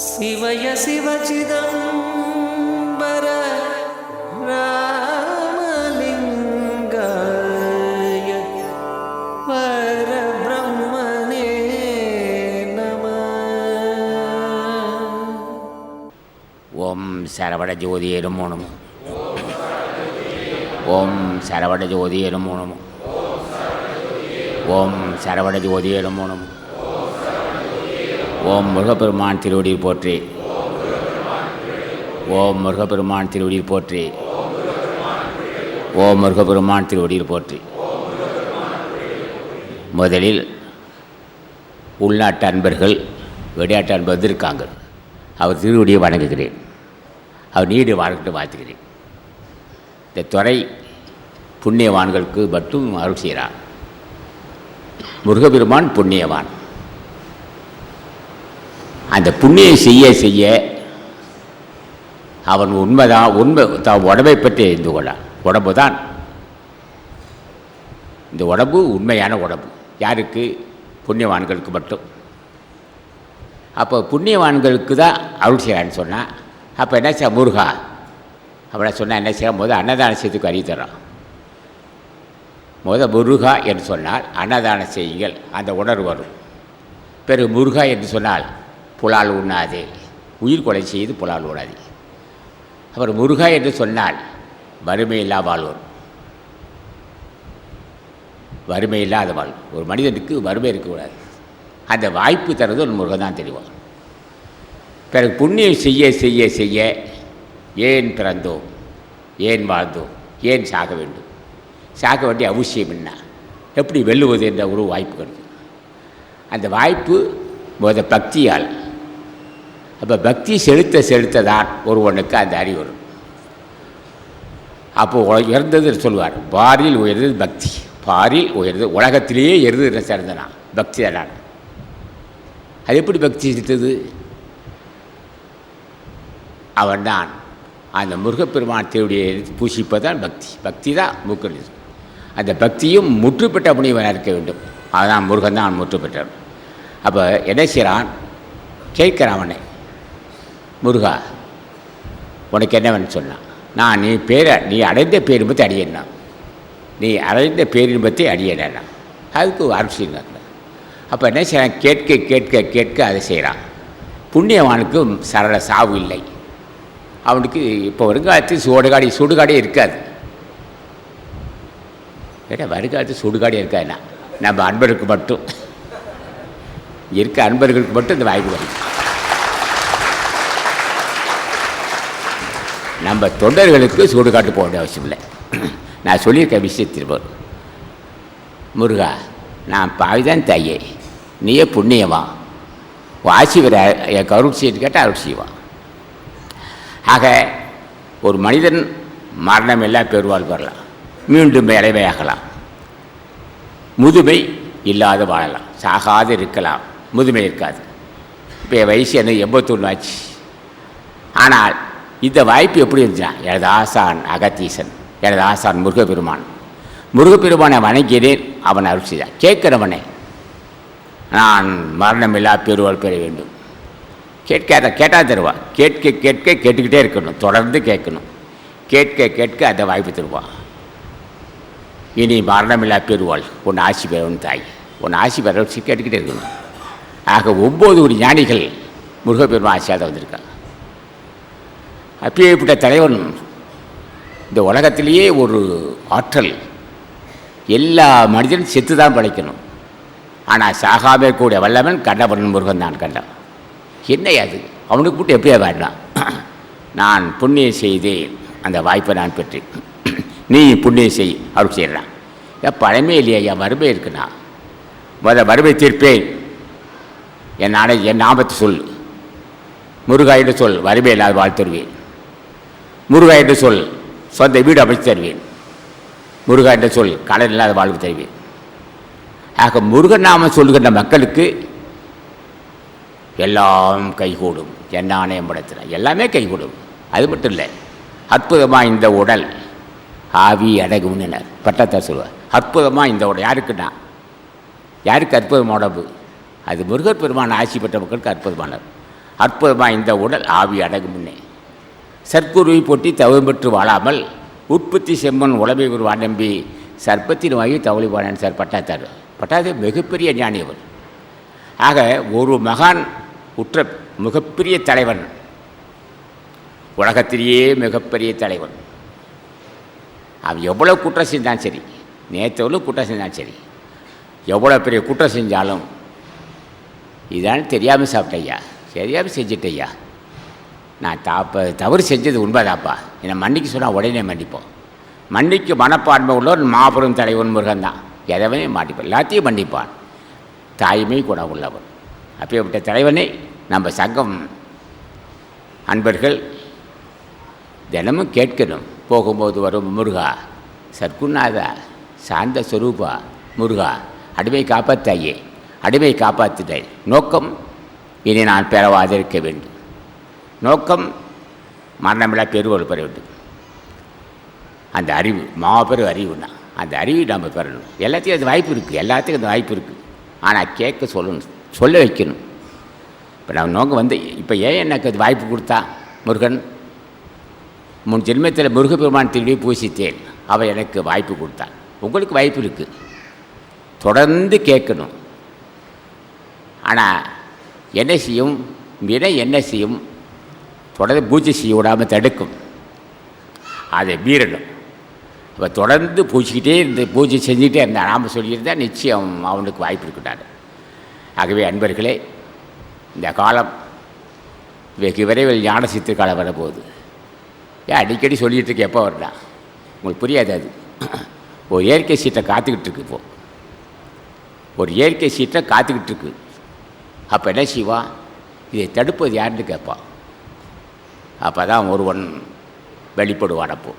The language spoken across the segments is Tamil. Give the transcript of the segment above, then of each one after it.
ശിവയ ശിവചിദംബര രാമലിംഗായ പരബ്രഹ്മനേ നമ. ഓം ശരവട ജ്യോതിയേലും മോണമോ. ഓം ശരവട ജ്യോതിയേലും മോണമോ. ഓം ശരവട ജ്യോതിയേലും മോണമോ. ஓம் முருகப்பெருமான் திருவடியில் போற்றி. ஓம் முருகப்பெருமான் திருவடியில் போற்றி. ஓம் முருகப்பெருமான் திருவடியில் போற்றி. முதலில் உள்நாட்டு அன்பர்கள் விளையாட்டு அன்பர் வந்திருக்காங்க. அவர் திருவடியை வணங்குகிறேன். அவர் நீடு வாழ்க்கை வாழ்த்துகிறேன். இந்த துறை புண்ணியவான்களுக்கு மட்டும் அருள் செய்கிறார். முருகபெருமான் புண்ணியவான். அந்த புண்ணியம் செய்ய செய்ய அவன் உண்மைதான் உண்மை தான் உடம்பை பற்றி அறிந்து கொள்ளான் உடம்பு தான். இந்த உடம்பு உண்மையான உடம்பு. யாருக்கு? புண்ணியவான்களுக்கு மட்டும். அப்போ புண்ணியவான்களுக்கு தான் அருள் செய்கிறான்னு சொன்னால் அப்போ என்ன செய்ய முருகா? அப்படின்னா சொன்னால் என்ன செய்யும் போது அன்னதான செய்யறதுக்கு அறிவு முதல் முருகா என்று சொன்னால் அன்னதானம் செய்யுங்கள். அந்த உணர்வு வரும். பிறகு முருகா என்று சொன்னால் புலால் உண்ணாதே உயிர் கொலை செய்து புலால் உண்ணாதே அப்புறம் முருகா என்று சொன்னால் வறுமை இல்லா வாழ்வோர். வறுமை இல்லாத வாழ். ஒரு மனிதனுக்கு வறுமை இருக்கக்கூடாது. அந்த வாய்ப்பு தரது ஒரு முருகன் தான் தெரியும். பிறகு புண்ணியம் செய்ய செய்ய செய்ய ஏன் பிறந்தோம்? ஏன் வாழ்ந்தோம்? ஏன் சாக வேண்டும்? சாக வேண்டிய அவசியம் என்ன? எப்படி வெல்லுவது என்ற ஒரு வாய்ப்பு கிடைக்கும் அந்த வாய்ப்பு முத பக்தியால் அப்போ பக்தி செலுத்த செலுத்த தான் ஒருவனுக்கு அந்த அறிவு வரும். அப்போ உயர்ந்தது சொல்லுவார். பாரில் உயர்ந்தது பக்தி. பாரில் உயர்ந்தது உலகத்திலேயே எருது சிறந்தனா? பக்தி தான். அது எப்படி பக்தி செலுத்தது? அவன்தான் அந்த முருகப்பெருமான் பூசிப்பதான் பக்தி. பக்தி தான் மூக்கிறது அந்த பக்தியும் முற்றுப்பெற்ற முனிவனாக இருக்க வேண்டும். அதுதான் முருகன் தான் முற்று பெற்றவன் அப்போ என்ன செய்கிறான் கேட்கிறான் அவனை. முருகா உனக்கு என்னவன் சொன்னான்? நான் நீ பேரை நீ அடைந்த பேரின்பத்தை அடியேன்னா. நீ அடைந்த பேரின்பத்தை அடியேனா அதுக்கு அரசியல் அப்போ என்ன செய்கிறான் கேட்க கேட்க கேட்க அதை செய்கிறான் புண்ணியவானுக்கு சரள சாவு இல்லை. அவனுக்கு இப்போ வருங்காலத்தில் சுடுகாடி சுடுகாடே இருக்காது. ஏன்னா வருங்காலத்தில் சுடுகாடே இருக்காதுண்ணா நம்ம அன்பருக்கு மட்டும் இருக்க அன்பர்களுக்கு மட்டும் இந்த வாய்ப்பு வரும் நம்ம தொண்டர்களுக்கு சுடுகாட்டு போக வேண்டிய அவசியம் இல்லை. நான் சொல்லியிருக்க விஷயத்தில் முருகா நான் பாவிதான் தாயே. நீயே புண்ணியவா வாசி வர என் கருள் கேட்டால் அருள் செய்வான். ஆக ஒரு மனிதன் மரணம் எல்லாம் பெருவாள் வரலாம். மீண்டும் இறைமையாகலாம். முதுமை இல்லாத வாழலாம். சாகாது இருக்கலாம். முதுமை இருக்காது. இப்போ என் வயசு என்ன எண்பத்தொன்று ஆச்சு. ஆனால் இந்த வாய்ப்பு எப்படி இருந்துச்சுன்னா எனது ஆசான் அகத்தீசன் எனது ஆசான் முருகப்பெருமான். முருகப்பெருமானை வணங்கினேன் அவன் அருள் செய்தான் கேட்கிறவனே நான் மரணமில்லா பெருவாள் பெற வேண்டும். கேட்காத கேட்டால் தருவான் கேட்க கேட்க கேட்டுக்கிட்டே இருக்கணும் தொடர்ந்து கேட்கணும். கேட்க கேட்க அந்த வாய்ப்பு தருவா இனி மரணமில்லா பெருவாள் உன் ஆசி பெறவன் தாய். உன் ஆசி பெற வச்சு கேட்டுக்கிட்டே இருக்கணும். ஆக ஒம்பது ஒரு ஞானிகள் முருகப்பெருமான் ஆசியாக வந்திருக்காங்க அப்பேற்பட்ட தலைவன். இந்த உலகத்திலேயே ஒரு ஆற்றல். எல்லா மனிதனும் செத்து தான் படைக்கணும். ஆனால் சாகாமே கூடிய வல்லவன் கண்டவன் முருகன் தான் கண்டான் என்ன அது? அவனுக்கு மட்டும் எப்படியா வேண்டாம் நான் புண்ணியம் செய்தேன். அந்த வாய்ப்பை நான் பெற்றேன். நீ புண்ணியம் செய் அவர் செய்கிறான் ஏன் பழமே இல்லையா? என் வறுமை இருக்குண்ணா. முத வறுமை தீர்ப்பேன். என் நாளை என் ஞாபகத்தை சொல். முருகாயிட்டு சொல் வறுமை இல்லாத வாழ்த்துருவேன் முருகா என்று சொல் சொந்த வீடு அமைத்து தருவேன். முருகா சொல் கடன் இல்லாத வாழ்வு தருவேன். ஆக முருகன் நாம சொல்லுகின்ற மக்களுக்கு எல்லாம் கைகூடும். என்னானே ஆணையம் எல்லாமே கைகூடும். அது மட்டும் இல்லை அற்புதமாக இந்த உடல் ஆவி அடகும்னுனர் பட்டத்தை சொல்லுவார் அற்புதமாக இந்த உடல் யாருக்குன்னா? யாருக்கு அற்புதமான உடம்பு? அது முருகர் பெருமான ஆட்சி பெற்ற மக்களுக்கு அற்புதமானது. அற்புதமாக இந்த உடல் ஆவி அடகுமுன்னே முன்னே சற்குருவை போட்டி தவம் பெற்று வாழாமல் உற்பத்தி செம்மன் உடமை உருவான் நம்பி சர்ப்பத்தின் வாயு தவழிவானன் சார் பட்டாத்தார். பட்டாது மிகப்பெரிய ஞானி அவர். ஆக ஒரு மகான் உற்ற மிகப்பெரிய தலைவன். உலகத்திலேயே மிகப்பெரிய தலைவன். அவன் எவ்வளோ குற்றம் செஞ்சாலும் சரி நேற்றவளு குற்றம் செஞ்சாலும் சரி எவ்வளோ பெரிய குற்றம் செஞ்சாலும் இதான் தெரியாமல் சாப்பிட்டையா தெரியாமல் செஞ்சிட்டையா நான் தாப்ப தவறு செஞ்சது உண்மைதாப்பா. என்னை மன்னிக்க சொன்னால் உடனே மன்னிப்போம். மன்னிக்கு மனப்பான்மை உள்ளவர் மாபெரும் தலைவன் முருகன் தான் எதவனே மாட்டிப்பான். எல்லாத்தையும் மன்னிப்பான். தாய்மை குணம் உள்ளவன். அப்படிப்பட்ட தலைவனை நம்ம சங்கம் அன்பர்கள் தினமும் கேட்கணும். போகும்போது வரும் முருகா சர்க்குநாதா சாந்த ஸ்வரூபா முருகா அடிமை காப்பாத்தாயே அடிமை காப்பாற்றுதல் நோக்கம் இனி நான் பெறவாதிருக்க வேண்டும். நோக்கம் மரணமில்லா பெருவல் பெற வேண்டும் அந்த அறிவு மாபெரும் அறிவுனா அந்த அறிவை நம்ம பெறணும். எல்லாத்தையும் அது வாய்ப்பு இருக்குது எல்லாத்துக்கும் அந்த வாய்ப்பு இருக்குது ஆனால் கேட்க சொல்லணும் சொல்ல வைக்கணும். இப்போ நான் நோக்கம் வந்து இப்போ ஏன் எனக்கு அது வாய்ப்பு கொடுத்தா முருகன்? முன் ஜென்மத்தில் முருகப்பெருமான் திருடி பூசித்தேன் அவள் எனக்கு வாய்ப்பு கொடுத்தான். உங்களுக்கு வாய்ப்பு இருக்குது தொடர்ந்து கேட்கணும். ஆனால் என்ன செய்யும்? வினை என்ன செய்யும்? தொடர்ந்து பூஜை செய்ய விடாமல் தடுக்கும். அதை மீறணும். இப்போ தொடர்ந்து பூச்சிக்கிட்டே இருந்து பூஜை செஞ்சுக்கிட்டே இருந்தால் நாம் சொல்லியிருந்தால் நிச்சயம் அவனுக்கு வாய்ப்பு இருக்கிறார் ஆகவே அன்பர்களே இந்த காலம் வெகு விரைவில் ஞான சித்திர காலம் வரப்போகுது. ஏன் அடிக்கடி சொல்லிகிட்டு இருக்கு எப்போ வரடா உங்களுக்கு புரியாது அது. ஒரு இயற்கை சீட்டை காத்துக்கிட்டு இருக்கு இப்போ. ஒரு இயற்கை சீட்டை காத்துக்கிட்டு இருக்கு. அப்போ என்ன செய்வான்? இதை தடுப்பது யாருன்னு கேட்பான். அப்போ தான் ஒருவன் வெளிப்படுவான் அப்போ.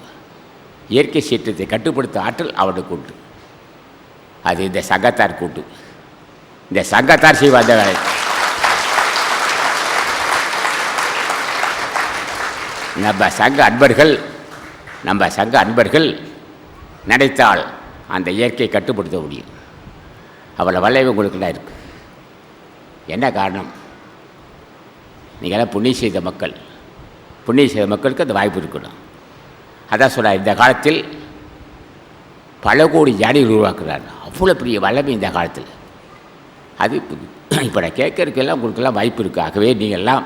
இயற்கை சீற்றத்தை கட்டுப்படுத்த ஆற்றல் அவனுக்கு உண்டு. அது இந்த சங்கத்தார் கூட்டு. இந்த சங்கத்தார் செய்வார் அந்த வேலை நம்ம சங்க அன்பர்கள் நம்ம சங்க அன்பர்கள் நினைத்தால் அந்த இயற்கையை கட்டுப்படுத்த முடியும். அவ்வளோ உங்களுக்கு தான் இருக்குது என்ன காரணம்? நீங்களாம் புண்ணிய செய்த மக்கள். புண்ணிய செய்த மக்களுக்கு அந்த வாய்ப்பு இருக்கணும் அதான் சொல்கிறார் இந்த காலத்தில் பல கோடி ஜானிகள் உருவாக்குறாங்க. அவ்வளோ பெரிய வல்லமை இந்த காலத்தில். அது இப்போ நான் கேட்கறதுக்கெல்லாம் உங்களுக்கெல்லாம் வாய்ப்பு இருக்குது ஆகவே நீங்கள்லாம்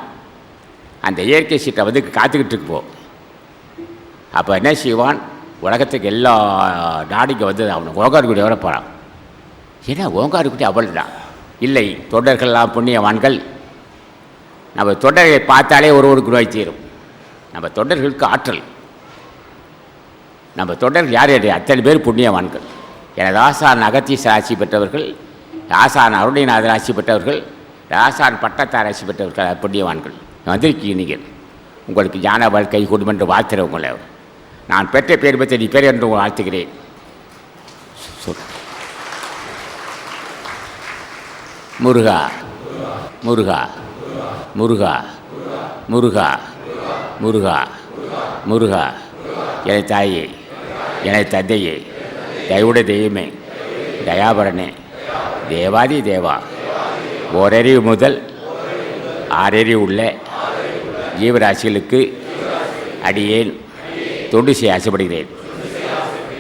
அந்த இயற்கை சீட்டை வந்து காத்துக்கிட்டு இருப்போம். போ அப்போ என்ன செய்வான்? உலகத்துக்கு எல்லா நாடிங்க வந்து அவனை ஓங்காருக்குடி வர போகிறான் ஏன்னா ஓங்காருக்குடி அவள் தான் இல்லை தொண்டர்கள்லாம் புண்ணியவான்கள். நம்ம தொண்டர்களை பார்த்தாலே ஒருவருக்கு நோய் தீரும். நம்ம தொண்டர்களுக்கு ஆற்றல். நம்ம தொண்டர்கள் யார் யார்? அத்தனை பேர் புண்ணியவான்கள். எனது ஆசான் அகத்தீச ஆட்சி பெற்றவர்கள் ஆசான் அருணைநாதன் ஆட்சி பெற்றவர்கள் ஆசான் பட்டத்தார் ஆட்சி பெற்றவர்கள் புண்ணியவான்கள். வந்திருக்கீங்க நீங்கள். உங்களுக்கு ஞான வாழ்க்கை குடும்பம் என்று வாழ்த்துறேன் உங்களை நான் பெற்ற பேர் பற்றி நீ பேர் என்று வாழ்த்துகிறேன். முருகா. முருகா. முருகா. முருகா. முருகா முருகா என தாயே என தந்தையே தயவுட தெய்வமே தயாபரனே தேவாதி தேவா ஓரறிவு முதல் ஆறறிவு உள்ள ஜீவராசிகளுக்கு அடியேன் தொண்டு செய்ய ஆசைப்படுகிறேன்.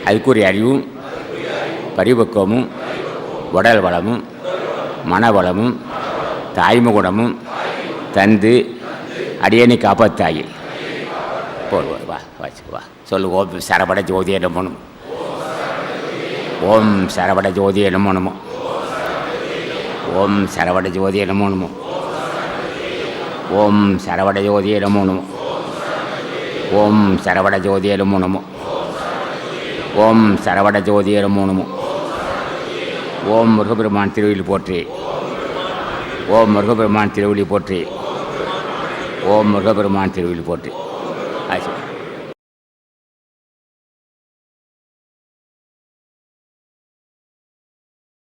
அதுக்குரிய அறிவும் பரிபக்குவமும் உடல் வளமும் மனவளமும் தாய்மை குணமும் தந்து அடியனை காப்பாத்தாயே போடுவோம் வா, வா வா. சொல்லு ஓம் சரபட ஜோதி நமனும் ஓம் சரவட ஜோதி நமோ ஓம் சரவட ஜோதி நமோ ஓம் சரவட ஜோதி நமோ ஓம் சரவட ஜோதி நமோ ஓம் சரவட ஜோதி நமோ ஓம் முருகபெருமான் திருவிழி போற்றி. ஓம் முருகபெருமான் திருவிழி போற்றி. ஓம் முருகபெருமான் திருவிழி போற்றி. ஆச்சு